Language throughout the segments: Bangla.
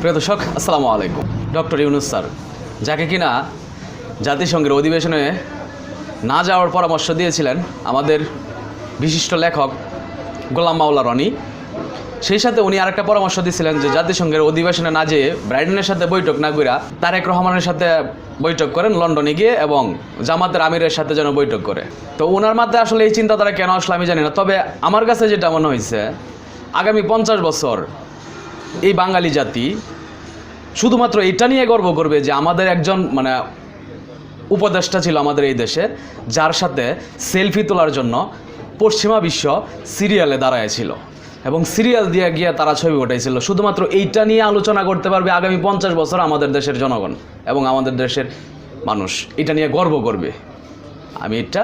প্রিয় দর্শক, আসসালামু আলাইকুম। ডক্টর ইউনুস স্যার, যাকে কিনা জাতিসংঘের অধিবেশনে না যাওয়ার পরামর্শ দিয়েছিলেন আমাদের বিশিষ্ট লেখক গোলাম মাওলা রনি। সেই সাথে উনি আরেকটা পরামর্শ দিয়েছিলেন যে জাতিসংঘের অধিবেশনে না যেয়ে ব্রাইডেনের সাথে বৈঠক না কইরা তারেক রহমানের সাথে বৈঠক করেন লন্ডনে গিয়ে এবং জামাতের আমিরের সাথে যেন বৈঠক করে। তো ওনার মাথায় আসলে এই চিন্তাধারা কেন আসলে আমি জানি না, তবে আমার কাছে যেটা মনে হয়েছে আগামী পঞ্চাশ বছর এই বাঙালি জাতি শুধুমাত্র এটা নিয়ে গর্ব করবে যে আমাদের একজন মানে উপদেষ্টা ছিল আমাদের এই দেশে, যার সাথে সেলফি তোলার জন্য পশ্চিমা বিশ্ব সিরিয়ালে দাঁড়ায়ছিল এবং সিরিয়াল দিয়ে গিয়ে তারা ছবি ওঠাইছিল শুধুমাত্র এইটা নিয়ে আলোচনা করতে পারবে আগামী পঞ্চাশ বছর আমাদের দেশের জনগণ এবং আমাদের দেশের মানুষ। এটা নিয়ে গর্ব করবে। আমি এটা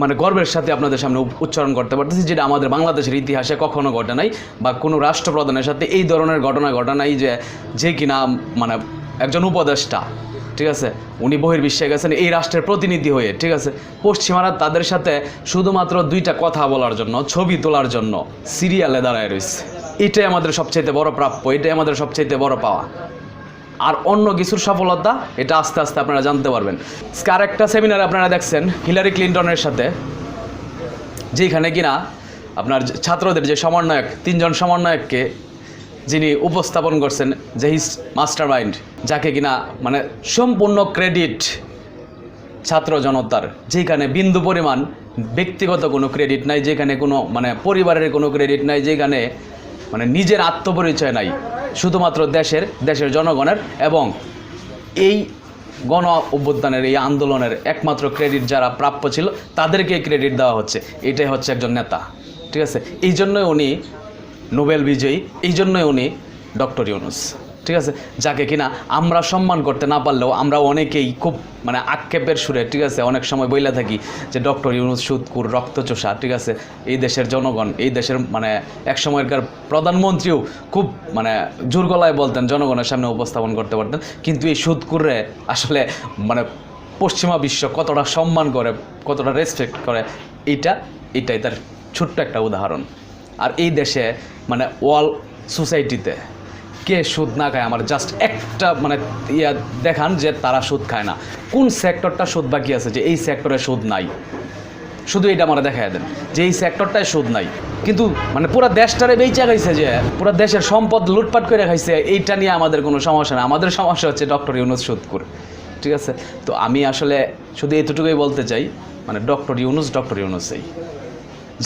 মানে গর্বের সাথে আপনাদের সামনে উচ্চারণ করতে পারতেছি, যেটা আমাদের বাংলাদেশের ইতিহাসে কখনো ঘটে নাই বা কোনো রাষ্ট্রপ্রধানের সাথে এই ধরনের ঘটনা ঘটে নাই যে যে কিনা মানে একজন উপদেষ্টা, ঠিক আছে? উনি বহির্বিশ্বে গেছেন, এই রাষ্ট্রের প্রতিনিধি হয়ে, ঠিক আছে? পশ্চিমারা তাদের সাথে শুধুমাত্র দুইটা কথা বলার জন্য, ছবি তোলার জন্য সিরিয়ালে দাঁড়ায় রয়েছে। এটাই আমাদের সবচাইতে বড় প্রাপ্য, এটাই আমাদের সবচাইতে বড় পাওয়া। আর অন্য কিছুর সফলতা, এটা আস্তে আস্তে আপনারা জানতে পারবেন। আজকে আরেকটা সেমিনারে আপনারা দেখছেন হিলারি ক্লিন্টনের সাথে, যেখানে কিনা আপনার ছাত্রদের যে সমন্বয়ক, তিনজন সমন্বয়ককে যিনি উপস্থাপন করছেন, যে হিস মাস্টার মাইন্ড যাকে কিনা মানে সম্পূর্ণ ক্রেডিট ছাত্র জনতার, যেখানে বিন্দু পরিমাণ ব্যক্তিগত কোনো ক্রেডিট নাই, যেখানে কোনো মানে পরিবারের কোনো ক্রেডিট নাই, যেখানে মানে নিজের আত্মপরিচয় নাই। শুধুমাত্র দেশের দেশের জনগণের এবং এই গণ অভ্যুত্থানের, এই আন্দোলনের একমাত্র ক্রেডিট যারা প্রাপ্য ছিল তাদেরকে ক্রেডিট দেওয়া হচ্ছে। এটাই হচ্ছে একজন নেতা। ঠিক আছে? এই জন্যই উনি নোবেল বিজয়ী, এই জন্যই উনি ডক্টর ইউনুস। ঠিক আছে? যাকে কিনা আমরা সম্মান করতে না পারলেও আমরা অনেকেই খুব মানে আক্ষেপের সুরে, ঠিক আছে? অনেক সময় বইলা থাকি যে ডক্টর ইউনুস সুদকুর রক্তচোষা, ঠিক আছে? এই দেশের জনগণ, এই দেশের মানে এক সময়কার প্রধানমন্ত্রীও খুব মানে জোর গলায় বলতেন, জনগণের সামনে উপস্থাপন করতে পারতেন। কিন্তু এই সুদকুরে আসলে মানে পশ্চিমা বিশ্ব কতটা সম্মান করে, কতটা রেসপেক্ট করে, এইটা, এটাই তার ছোট্ট একটা উদাহরণ। আর এই দেশে মানে ওয়াল সোসাইটিতে কে সুদ না খায়? আমার জাস্ট একটা মানে ইয়া দেখান যে তারা সুদ খায় না। কোন সেক্টরটা সুদ বাকি আছে যে এই সেক্টরে সুদ নাই? শুধু এটা আমরা দেখা দেন, যে এই সেক্টরটায় সুদ নাই। কিন্তু মানে পুরো দেশটারে বেঁচে খাইছে যে, পুরো দেশের সম্পদ লুটপাট করে খাইছে, এইটা নিয়ে আমাদের কোনো সমস্যা না আমাদের সমস্যা হচ্ছে ডক্টর ইউনুস সুদকুর ঠিক আছে? তো আমি আসলে শুধু এতটুকুই বলতে চাই মানে ডক্টর ইউনুস ডক্টর ইউনুসই।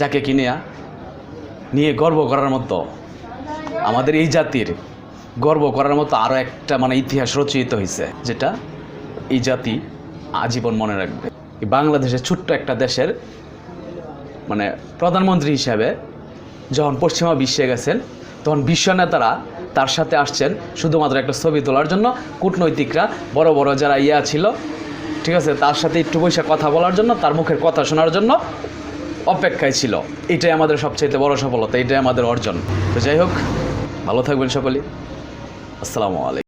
যাকে কিনিয়া নিয়ে গর্ব করার মতো আমাদের এই জাতির গর্ব করার মতো আরও একটা মানে ইতিহাস রচিত হয়েছে যেটা এই জাতি আজীবন মনে রাখবে। বাংলাদেশের ছোট্ট একটা দেশের মানে প্রধানমন্ত্রী হিসাবে যখন পশ্চিমা বিশ্বে গেছেন, তখন বিশ্ব নেতারা তার সাথে আসছেন শুধুমাত্র একটা ছবি তোলার জন্য। কূটনৈতিকরা বড় বড় যারা ইয়া ছিল, ঠিক আছে, তার সাথে একটু পয়সা কথা বলার জন্য, তার মুখের কথা শোনার জন্য অপেক্ষায় ছিল। এটাই আমাদের সবচাইতে বড় সফলতা, এটাই আমাদের অর্জন। তো যাই হোক, ভালো থাকবেন সকলে আসসালামু আলাইকুম।